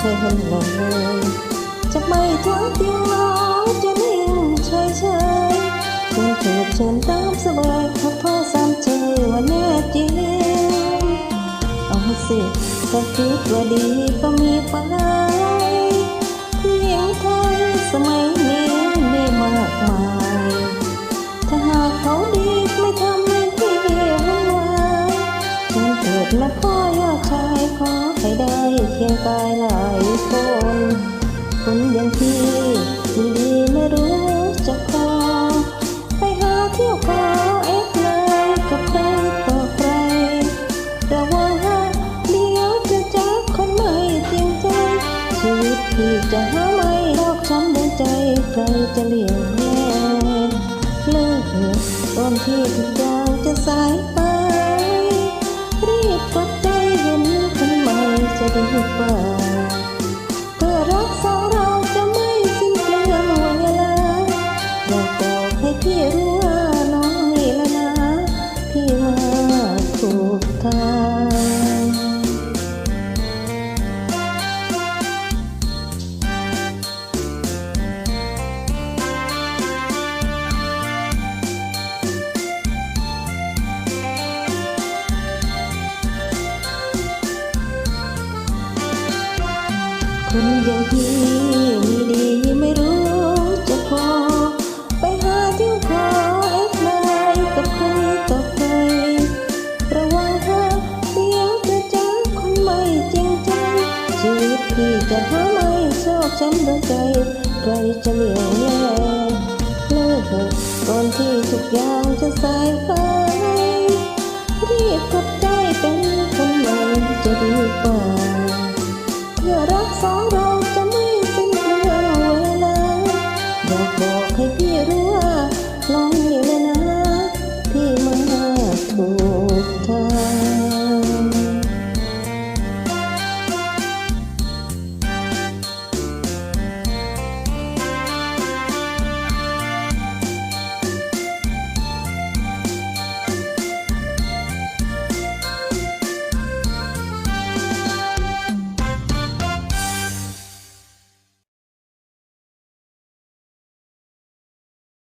เธอเห็นลงเลยจะไม่ทอดทิ้งน้องจะนิ่งเฉยเฉยเชิญเถิดเชิญตามสบายหาพ่อสามใจว่าแน่จริงเอาสิถ้าคิดว่าดีก็มีไปผู้หญิงไทยสมัยนี้มีมากมาย ถ้าหากเขาดีไม่ทำให้พี่วุ่นวายเชิญเถิดนะพ่อ ขอให้ได้เคียงกายหลายคนคนอย่างพี่ดีไม่รู้จะพอไปหาเที่ยวขอเอ็กเลยกับใครต่อใครระวังฮะเดี๋ยวจะเจอคนใหม่จริงใจ ชีวิตพี่จะหาไม่รอกช้ำดวงใจใครจะเลี่ยงแน่เลิกเถอะตอนที่ทุกอย่างจะสายไป ม่จะดีกว่าเพื่อรักษาเราจะไม่สิ้นเปลืองเวลาอยากบอกให้พี่รู้ว่าน้องนี่ละนะพี่ว่าถูกทาง คนอย่างพี่มีดีไม่รู้จะพอ ไปหาเที่ยวขอเอ็กไลน์กับใครต่อใครระวังเธอเดี๋ยวจะเจอคนใหม่จริงใจ ชีวิตพี่จะหาไม่ชอบช้ำดวงใจ ใครจะเลี่ยวแย่เลิกเถอะก่อนที่ทุกอย่างจะสายไปรีบกดใจเป็นคนใหม่จะดีกว่า Yeah, that's all right.